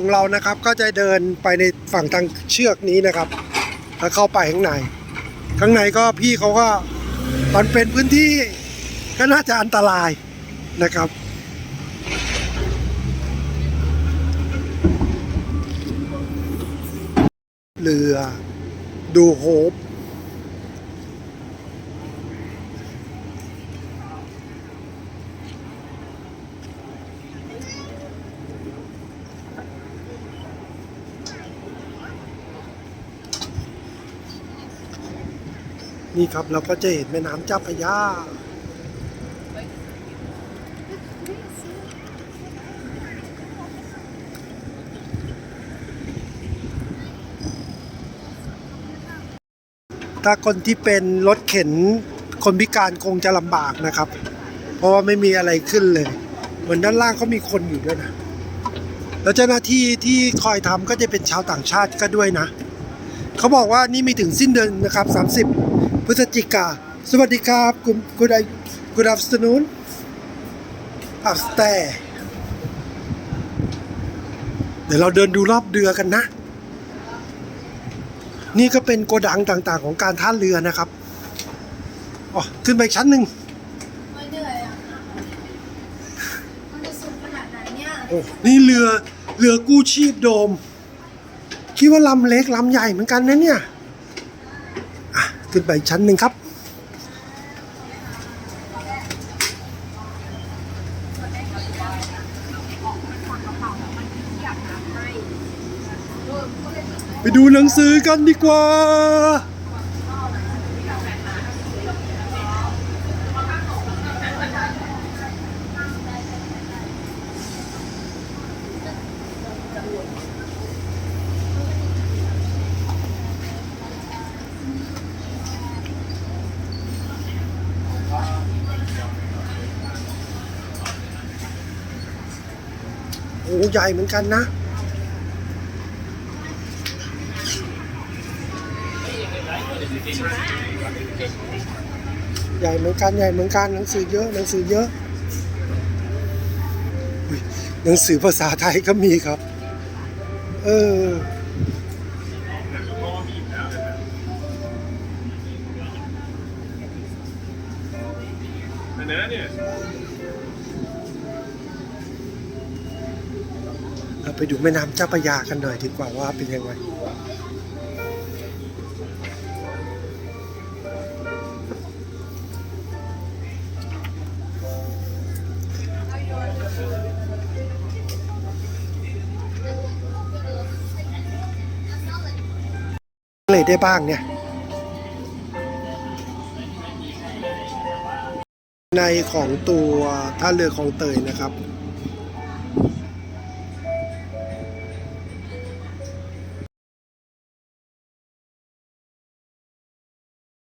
ของเรานะครับก็จะเดินไปในฝั่งทางเชือกนี้นะครับแล้วเข้าไปข้างในข้างในก็พี่เขาก็มันเป็นพื้นที่ก็น่าจะอันตรายนะครับ เรือดูโฮป นี่ครับเราก็จะเห็นแม่น้ำเจ้าพระยาถ้าคนที่เป็นรถเข็นคนพิการคงจะลำบากนะครับ เพราะว่าไม่มีอะไรขึ้นเลย เหมือนด้านล่างเขามีคนอยู่ด้วยนะ แล้วเจ้าหน้าที่ที่คอยทำก็จะเป็นชาวต่างชาติก็ด้วยนะ เขาบอกว่านี่มีถึงสิ้นเดือนนะครับ30 พฤศจิกา สวัสดีครับคุณคุณไอคุณอัฟสนูนอัฟสเตเดี๋ยวเราเดินดูรอบเรือกันนะ นี่ก็เป็นโกดังต่างๆ ของการท่าเรือนะครับอ๋อขึ้นไปอีกชั้นหนึ่งไม่เหนื่อยอะมันจะสุดขนาดไหนเนี่ยโอ้นี่เรือเรือกู้ชีพโดม คิดว่าลำเล็กลำใหญ่เหมือนกันนะเนี่ยอะ ขึ้นไปชั้นหนึ่งครับ ไปดูหนังสือกันดีกว่า อ้ใหญ่เหมือนกันนะใหญ่เหมือนกันใหญ่เหมือนกันหนังสือเยอะหนังสือเยอะหนังสือภาษาไทยก็มีครับ เอออันนั้นเนี่ย เราไปดูแม่น้ำเจ้าพระยากันหน่อยดีกว่าว่าเป็นยังไงเลยได้บ้างเนี่ย ในของตัวท่าเรือของเตยนะครับ